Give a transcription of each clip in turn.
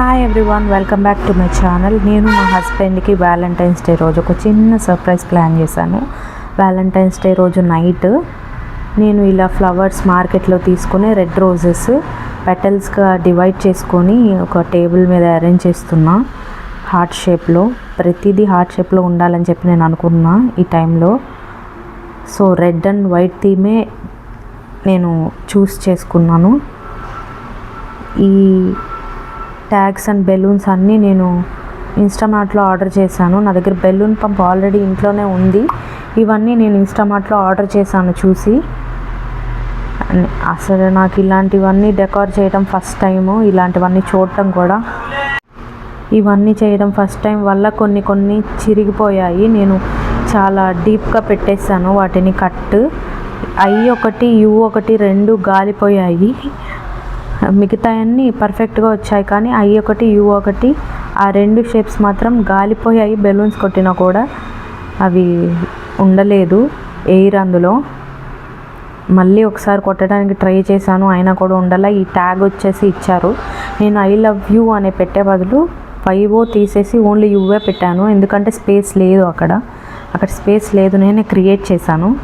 Hi everyone welcome back to my channel నేను మా హస్బెండ్కి వ్యాలంటైన్స్ డే రోజు ఒక చిన్న సర్ప్రైజ్ ప్లాన్ చేశాను. వ్యాలంటైన్స్ డే రోజు నైట్ నేను ఇలా ఫ్లవర్స్ మార్కెట్లో తీసుకుని రెడ్ రోజెస్ పెటల్స్గా డివైడ్ చేసుకొని ఒక టేబుల్ మీద అరేంజ్ చేస్తున్నా. హార్ట్ షేప్లో ప్రతిదీ హార్ట్ షేప్లో ఉండాలని చెప్పి నేను అనుకున్నా ఈ టైంలో సో రెడ్ అండ్ వైట్ థీమే నేను చూస్ చేసుకున్నాను. ఈ ట్యాగ్స్ అండ్ బెలూన్స్ అన్నీ నేను ఇన్స్టామార్ట్లో ఆర్డర్ చేశాను. నా దగ్గర బెలూన్ పంప్ ఆల్రెడీ ఇంట్లోనే ఉంది. ఇవన్నీ నేను ఇన్స్టామార్ట్లో ఆర్డర్ చేశాను చూసి. అసలు నాకు ఇలాంటివన్నీ డెకార్ చేయడం ఫస్ట్ టైము ఇలాంటివన్నీ చూడటం కూడా ఇవన్నీ చేయడం ఫస్ట్ టైం వల్ల కొన్ని కొన్ని చిరిగిపోయాయి. నేను చాలా డీప్గా పెట్టేశాను. వాటిని కట్ ఐ ఒకటి యు ఒకటి రెండు గాలిపోయాయి. మిగతా అన్నీ పర్ఫెక్ట్గా వచ్చాయి. కానీ ఐ ఒకటి యు ఒకటి ఆ రెండు షేప్స్ మాత్రం గాలిపోయాయి. బెలూన్స్ కొట్టినా కూడా అవి ఉండలేదు. ఎయిర్ అందులో. మళ్ళీ ఒకసారి కొట్టడానికి ట్రై చేశాను. అయినా కూడా ఉండాల. ఈ ట్యాగ్ వచ్చేసి ఇచ్చారు. నేను ఐ లవ్ యూ అనే పెట్టే బదులు ఫైవ్ ఓ తీసేసి ఓన్లీ యూవే పెట్టాను. ఎందుకంటే స్పేస్ లేదు అక్కడ. అక్కడ స్పేస్ లేదు. నేనే క్రియేట్ చేశాను.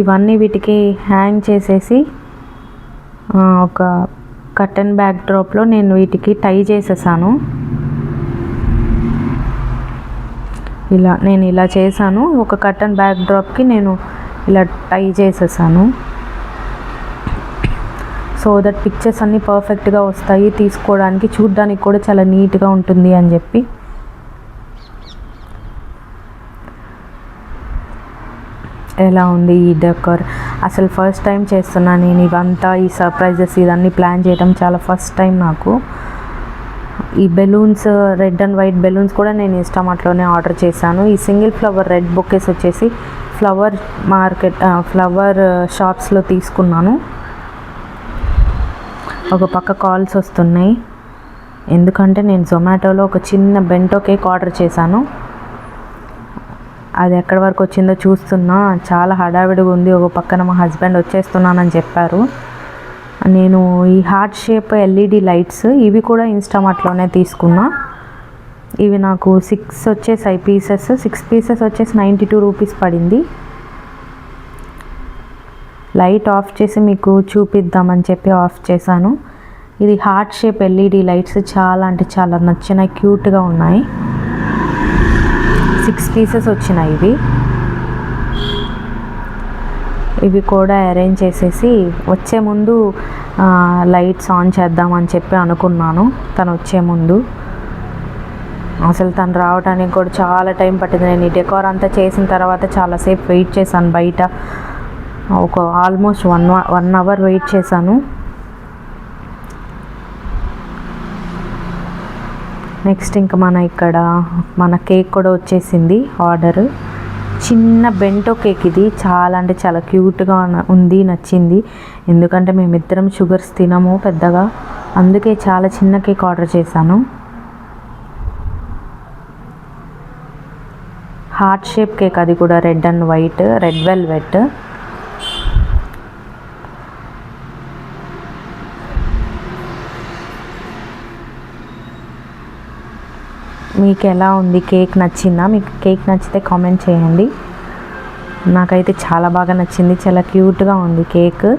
ఇవన్నీ వీటికి హ్యాంగ్ చేసేసి ఒక కర్టన్ బ్యాక్ డ్రాప్లో నేను వీటికి టై చేసేసాను. ఇలా నేను ఇలా చేశాను. ఒక కర్టన్ బ్యాక్ డ్రాప్కి నేను ఇలా టై చేసేసాను. సో దట్ పిక్చర్స్ అన్నీ పర్ఫెక్ట్గా వస్తాయి. తీసుకోవడానికి చూడడానికి కూడా చాలా నీట్గా ఉంటుంది అని చెప్పి. ఎలా ఉంది ఈ డెకర్? అసలు ఫస్ట్ టైం చేస్తున్నా నేను ఇవంతా ఈ సర్ప్రైజెస్ ఇవన్నీ ప్లాన్ చేయడం చాలా ఫస్ట్ టైం నాకు. ఈ balloons red and white balloons కూడా నేను ఇన్స్టామార్ట్లోనే ఆర్డర్ చేశాను. ఈ సింగిల్ ఫ్లవర్ రెడ్ బొకేస్ వచ్చేసి ఫ్లవర్ మార్కెట్ ఫ్లవర్ షాప్స్లో తీసుకున్నాను. ఒక పక్క కాల్స్ వస్తున్నాయి. ఎందుకంటే నేను జొమాటోలో ఒక చిన్న బెంటో కేక్ ఆర్డర్ చేశాను. అది ఎక్కడి వరకు వచ్చిందో చూస్తున్నా. చాలా హడావిడిగా ఉంది. ఒక పక్కన మా హస్బెండ్ వచ్చేస్తున్నానని చెప్పారు. నేను ఈ హార్ట్ షేప్ ఎల్ఈడి లైట్స్ ఇవి కూడా ఇన్స్టామార్ట్లోనే తీసుకున్నా. ఇవి నాకు సిక్స్ వచ్చేసాయి పీసెస్. సిక్స్ పీసెస్ వచ్చేసి నైంటీ టూ రూపీస్ పడింది. లైట్ ఆఫ్ చేసి మీకు చూపిద్దామని చెప్పి ఆఫ్ చేశాను. ఇది హార్ట్ షేప్ ఎల్ఈడి లైట్స్ చాలా అంటే చాలా నచ్చిన క్యూట్గా ఉన్నాయి. సిక్స్ పీసెస్ వచ్చినాయి ఇవి. ఇవి కూడా అరేంజ్ చేసేసి వచ్చే ముందు లైట్స్ ఆన్ చేద్దామని చెప్పి అనుకున్నాను. తను వచ్చే ముందు. అసలు తను రావడానికి కూడా చాలా టైం పట్టింది. నేను ఈ డెకోర్ అంతా చేసిన తర్వాత చాలాసేపు వెయిట్ చేశాను బయట. ఒక almost one one hour wait చేశాను. నెక్స్ట్ ఇంకా మన ఇక్కడ మన కేక్ కూడా వచ్చేసింది ఆర్డర్. చిన్న బెంటో కేక్ ఇది. చాలా అంటే చాలా క్యూట్గా ఉంది నచ్చింది. ఎందుకంటే మేమిద్దరం షుగర్స్ తినము పెద్దగా. అందుకే చాలా చిన్న కేక్ ఆర్డర్ చేశాను. హార్ట్ షేప్ కేక్ అది కూడా red and white red velvet. మీకు ఎలా ఉంది? కేక్ నచ్చిందా? మీకు కేక్ నచ్చితే కామెంట్ చేయండి. నాకైతే చాలా బాగా నచ్చింది. చాలా క్యూట్గా ఉంది కేక్.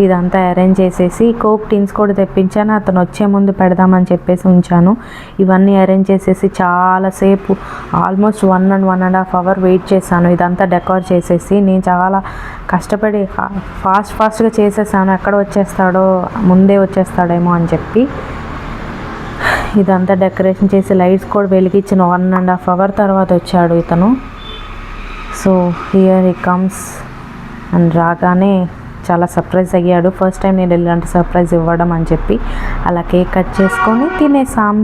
ఇదంతా అరేంజ్ చేసేసి కోక్ టిన్స్ కూడా తెప్పించాను. అతను వచ్చే ముందు పెడదామని చెప్పేసి ఉంచాను. ఇవన్నీ అరేంజ్ చేసేసి చాలాసేపు almost one and one and half hour wait చేశాను. ఇదంతా డెకార్ చేసేసి నేను చాలా కష్టపడి ఫాస్ట్ ఫాస్ట్గా చేసేసాను. ఎక్కడ వచ్చేస్తాడో ముందే వచ్చేస్తాడేమో అని చెప్పి. ఇదంతా డెకరేషన్ చేసి లైట్స్ కూడా వెలిగించిన వన్ అండ్ హాఫ్ అవర్ తర్వాత వచ్చాడు ఇతను. So here he comes and రాగానే చాలా సర్ప్రైజ్ అయ్యాడు. ఫస్ట్ టైం నేను ఇలాంటి సర్ప్రైజ్ ఇవ్వడం అని చెప్పి. అలా కేక్ కట్ చేసుకొని తినేసాం.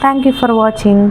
Thank you for watching